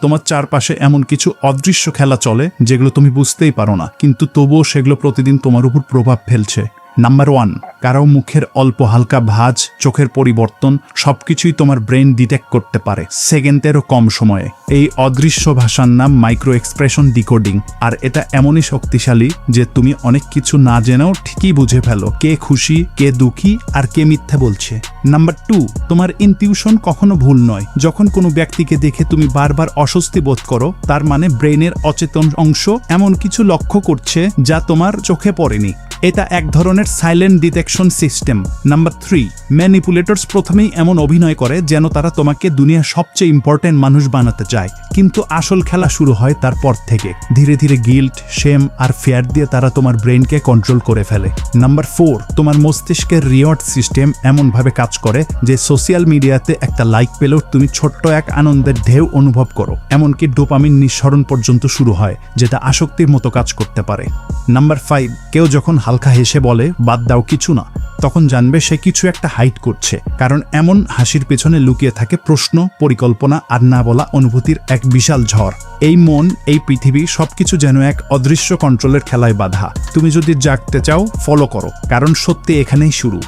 তোমার চারপাশে এমন কিছু অদৃশ্য খেলা চলে যেগুলো তুমি বুঝতেই পারো না। কিন্তু তবুও সেগুলো প্রতিদিন তোমার উপর প্রভাব ফেলছে। নাম্বার ওয়ান কারও মুখের অল্প হালকা ভাঁজ, চোখের পরিবর্তন, সবকিছুই তোমার ব্রেন ডিটেক্ট করতে পারে। সেকেন্ডেরও কম সময়ে। এই অদৃশ্য ভাষার নাম মাইক্রো এক্সপ্রেশন ডিকোডিং আর এটা এমনই শক্তিশালী যে তুমি অনেক কিছু না জেনেও ঠিকই বুঝে ফেলো। কে খুশি, কে দুঃখী, আর কে মিথ্যা বলছে। নাম্বার টু তোমার ইনটিউশন কখনো ভুল নয়। যখন কোনো ব্যক্তিকে দেখে তুমি বারবার অস্বস্তি বোধ করো, তার মানে ব্রেনের অচেতন অংশ এমন কিছু লক্ষ্য করছে যা তোমার চোখে পড়েনি। এটা এক ধরনের silent detection system number three manipulators প্রথমেই এমন অভিনয় করে যেন তারা তোমাকে দুনিয়ার সবচেয়ে ইম্পর্ট্যান্ট মানুষ বানাতে চায়। কিন্তু আসল খেলা শুরু হয় তারপর থেকে। ধীরে ধীরে গিল্ট শেম আর ফেয়ার দিয়ে তারা তোমার ব্রেনকে কন্ট্রোল করে ফেলে। নাম্বার ফোর তোমার মস্তিষ্কের রিওয়ার্ড সিস্টেম এমনভাবে কাজ করে যে সোশ্যাল মিডিয়াতে একটা লাইক পেলেও তুমি ছোট্ট এক আনন্দের ঢেউ অনুভব করো। এমনকি ডোপামিন নিঃসরণ পর্যন্ত শুরু হয়, যেটা আসক্তির মতো কাজ করতে পারে। নাম্বার ফাইভ কেউ যখন হালকা হেসে বলে, বাদ দাও, কিছু না। তখন জানবে সে কিছু একটা হাইট করছে, কারণ এমন হাসির পেছনে লুকিয়ে থাকে প্রশ্ন, পরিকল্পনা আর না বলা অনুভূতির এক বিশাল ঝড়। এই মন, এই পৃথিবী সবকিছু যেন এক অদৃশ্য কন্ট্রোলের খেলায় বাধা। তুমি যদি জাগতে চাও ফলো করো, কারণ সত্যি এখানেই শুরু।